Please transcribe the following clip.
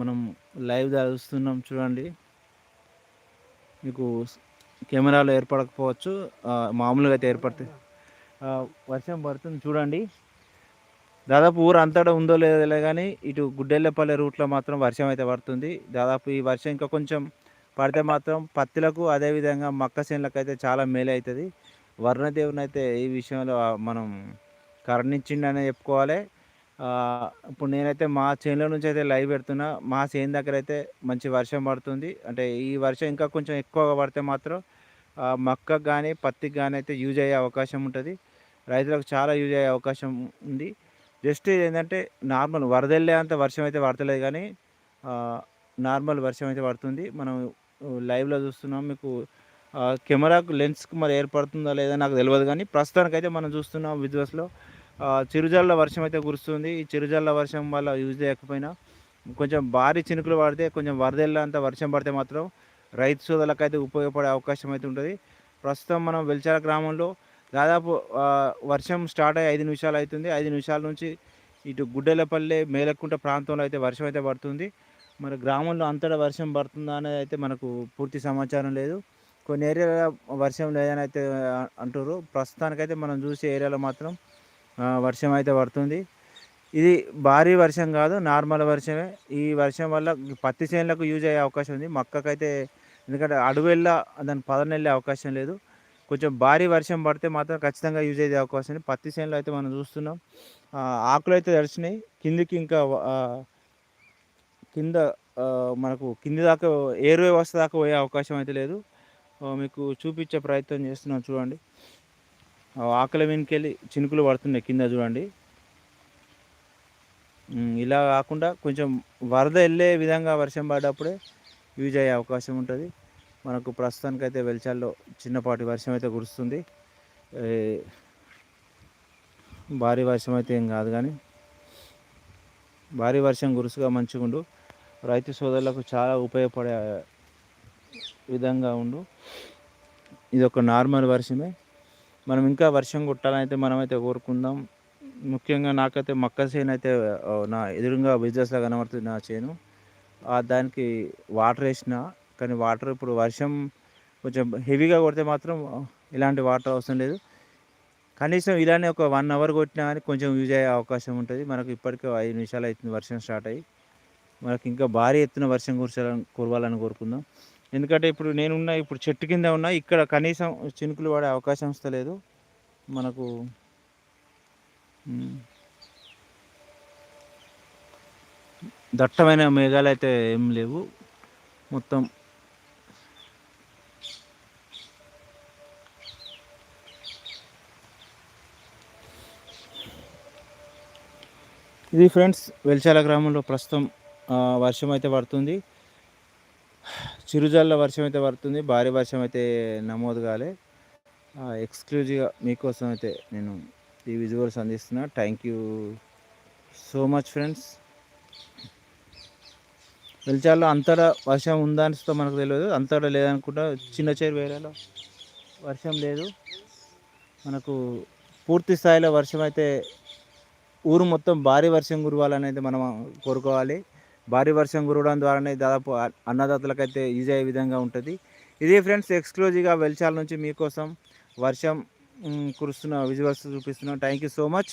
మనం లైవ్ చూస్తున్నాం చూడండి. మీకు కెమెరాలో ఏర్పడకపోవచ్చు. మామూలుగా అయితే ఏర్పడుతుంది వర్షం పడుతుంది చూడండి. దాదాపు ఊరు అంతటా ఉందో లేదో కానీ ఇటు గుడ్డెల్లపల్లి రూట్లో మాత్రం వర్షం అయితే పడుతుంది. దాదాపు ఈ వర్షం ఇంకా కొంచెం పడితే మాత్రం పత్తిలకు అదేవిధంగా మక్క చేనులకు అయితే చాలా మేలు అవుతుంది. వర్ణదేవుని అయితే ఈ విషయంలో మనం కరుణించిండనే చెప్పుకోవాలి. ఇప్పుడు నేనైతే మా చేనులో నుంచి అయితే లైవ్ పెడుతున్నా. మా చేను దగ్గర అయితే మంచి వర్షం పడుతుంది. అంటే ఈ వర్షం ఇంకా కొంచెం ఎక్కువగా పడితే మాత్రం మక్కకు కానీ పత్తికి కానీ అయితే యూజ్ అయ్యే అవకాశం ఉంటుంది. రైతులకు చాలా యూజ్ అయ్యే అవకాశం ఉంది. జస్ట్ ఏంటంటే నార్మల్ వరదల్లే అంత వర్షం అయితే పడతలేదు కానీ నార్మల్ వర్షం అయితే పడుతుంది. మనం లైవ్లో చూస్తున్నాం. మీకు కెమెరాకు లెన్స్కి మరి ఏర్పడుతుందా లేదా నాకు తెలియదు కానీ ప్రస్తుతానికైతే మనం చూస్తున్నాం విజువల్స్లో. చిరుజల్ల వర్షం అయితే కురుస్తుంది. ఈ చిరుజల్ల వర్షం వల్ల యూజ్ చేయకపోయినా కొంచెం భారీ చినుకులు పడితే కొంచెం వరదెళ్ళంత వర్షం పడితే మాత్రం రైతు సోదరులకైతే ఉపయోగపడే అవకాశం అయితే ఉంటుంది. ప్రస్తుతం మనం వెల్చాల గ్రామంలో దాదాపు వర్షం స్టార్ట్ అయ్యి ఐదు నిమిషాలు అవుతుంది. ఐదు నిమిషాల నుంచి ఇటు గుడ్డెలపల్లె మేలకుంట ప్రాంతంలో అయితే వర్షం అయితే పడుతుంది. మరి గ్రామంలో అంతటా వర్షం పడుతుందా అనేది అయితే మనకు పూర్తి సమాచారం లేదు. కొన్ని ఏరియాలో వర్షం లేదని అయితే అంటారు ప్రస్తుతానికైతే మనం చూసే ఏరియాలో మాత్రం వర్షం అయితే పడుతుంది. ఇది భారీ వర్షం కాదు నార్మల్ వర్షమే. ఈ వర్షం వల్ల పత్తి చేనులకు యూజ్ అయ్యే అవకాశం ఉంది. మక్కకైతే ఎందుకంటే అడుగు దాని పదన వెళ్ళే అవకాశం లేదు. కొంచెం భారీ వర్షం పడితే మాత్రం ఖచ్చితంగా యూజ్ అయ్యే అవకాశం ఉంది. పత్తి చేనులో అయితే మనం చూస్తున్నాం. ఆకులు అయితే తడిచినాయి. కిందికి ఇంకా కింద మనకు కింది దాకా ఏరువే వస్తే దాకా పోయే అవకాశం అయితే లేదు. మీకు చూపించే ప్రయత్నం చేస్తున్నాం. చూడండి. ఆకలి వెనుకెళ్ళి చినుకులు పడుతున్నాయి కింద చూడండి. ఇలా కాకుండా కొంచెం వరద వెళ్ళే విధంగా వర్షం పడ్డప్పుడే యూజ్ అయ్యే అవకాశం ఉంటుంది. మనకు ప్రస్తుతానికైతే వెల్చాల్లో చిన్నపాటి వర్షం అయితే కురుస్తుంది. భారీ వర్షం అయితే ఏం కాదు కానీ భారీ వర్షం గురుసుగా మంచిగా ఉండు రైతు సోదరులకు చాలా ఉపయోగపడే విధంగా ఉండు. ఇది ఒక నార్మల్ వర్షమే. మనం ఇంకా వర్షం కొట్టాలనైతే మనమైతే కోరుకుందాం. ముఖ్యంగా నాకైతే మక్క చేను అయితే నా ఎదురుగా బిజినెస్లో కనబడుతుంది నా చేను. దానికి వాటర్ వేసిన కానీ వాటర్ ఇప్పుడు వర్షం కొంచెం హెవీగా కొడితే మాత్రం ఇలాంటి వాటర్ అవసరం లేదు. కనీసం ఇలానే ఒక వన్ అవర్ కొట్టినా కానీ కొంచెం యూజ్ అయ్యే అవకాశం ఉంటుంది. మనకు ఇప్పటికే ఐదు నిమిషాలు అవుతుంది వర్షం స్టార్ట్ అయ్యి. మనకి ఇంకా భారీ ఎత్తున వర్షం కురచాలని కురవాలని కోరుకుందాం. ఎందుకంటే ఇప్పుడు నేనున్న ఇప్పుడు చెట్టు కింద ఉన్నా ఇక్కడ కనీసం చినుకులు పడే అవకాశం వస్తలేదు. మనకు దట్టమైన మేఘాలు అయితే ఏం లేవు. మొత్తం ఇది ఫ్రెండ్స్ వెల్చాల గ్రామంలో ప్రస్తుతం వర్షం అయితే పడుతుంది. చిరుజల్ల వర్షం అయితే పడుతుంది భారీ వర్షం అయితే నమోదు కాలే ఎక్స్క్లూజివ్గా మీకోసం అయితే నేను ఈ visuals అందిస్తున్నా thank you so much friends వెలిచాల్లో అంతటా వర్షం ఉందనిస్తో మనకు తెలియదు. అంతటా లేదనుకుంటా చిన్న చేరు వేరేలో వర్షం లేదు. మనకు పూర్తి స్థాయిలో వర్షం అయితే ఊరు మొత్తం భారీ వర్షం కురవాలనేది మనం కోరుకోవాలి. భారీ వర్షం కురవడం ద్వారానే దాదాపు అన్నదాతలకైతే ఈజీ అయ్యే విధంగా ఉంటుంది. ఇదే ఫ్రెండ్స్ ఎక్స్క్లూజివ్గా వెల్చాల నుంచి మీకోసం వర్షం కురుస్తున్న విజువల్స్ చూపిస్తున్నాం. Thank you so much